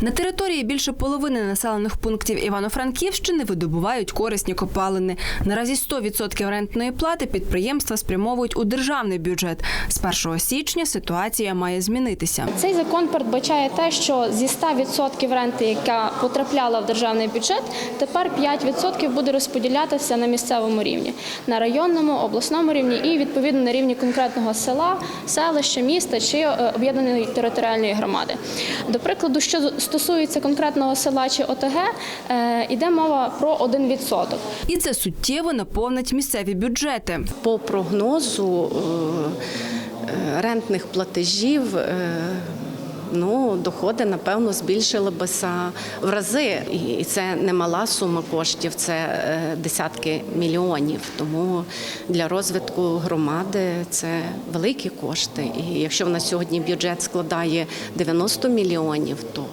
На території більше половини населених пунктів Івано-Франківщини видобувають корисні копалини. Наразі 100% рентної плати підприємства спрямовують у державний бюджет. З 1 січня ситуація має змінитися. Цей закон передбачає те, що зі 100% ренти, яка потрапляла в державний бюджет, тепер 5% буде розподілятися на місцевому рівні, на районному, обласному рівні і відповідно на рівні конкретного села, селища, міста чи е, об'єднаної територіальної громади. До прикладу, що стосується конкретного села чи ОТГ, е, йде мова про 1%. І це суттєво наповнить місцеві бюджети. По прогнозу е, е, рентних платежів. е, Ну, доходи, напевно, збільшили бися в рази. І це немала сума коштів, це е, десятки мільйонів. Тому для розвитку громади це великі кошти. І якщо в нас сьогодні бюджет складає 90 мільйонів, то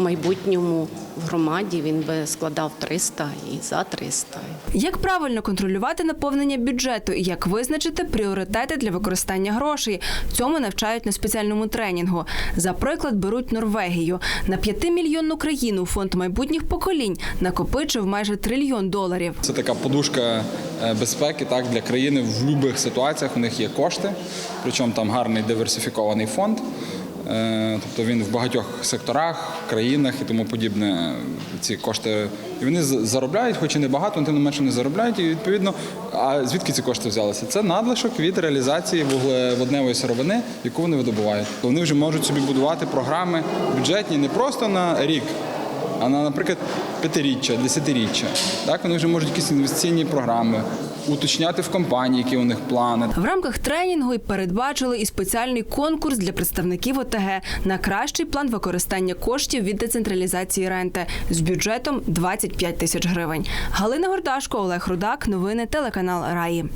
в майбутньому в громаді він би складав 300 і за 300. Як правильно контролювати наповнення бюджету і як визначити пріоритети для використання грошей? Цьому навчають на спеціальному тренінгу. За приклад беруть Норвегію. На 5-мільйонну країну фонд майбутніх поколінь накопичив майже трильйон доларів. Це така подушка е, безпеки так, для країни в будь-яких ситуаціях. У них є кошти, причому там гарний диверсифікований фонд. Е, Тобто він в багатьох секторах, країнах і тому подібне. Ці кошти і вони заробляють, хоч і не багато, але тим не менше не заробляють. І відповідно, а звідки ці кошти взялися? Це надлишок від реалізації вуглеводневої сировини, яку вони видобувають. Вони вже можуть собі будувати програми бюджетні не просто на рік, а на, наприклад, п'ятиріччя, десятиріччя. Так вони вже можуть якісь інвестиційні програми уточняти в компанії, які у них плани. В рамках тренінгу й передбачили і спеціальний конкурс для представників ОТГ на кращий план використання коштів від децентралізації ренти з бюджетом 25 тисяч гривень. Галина Гордашко, Олег Рудак. Новини телеканал Раї.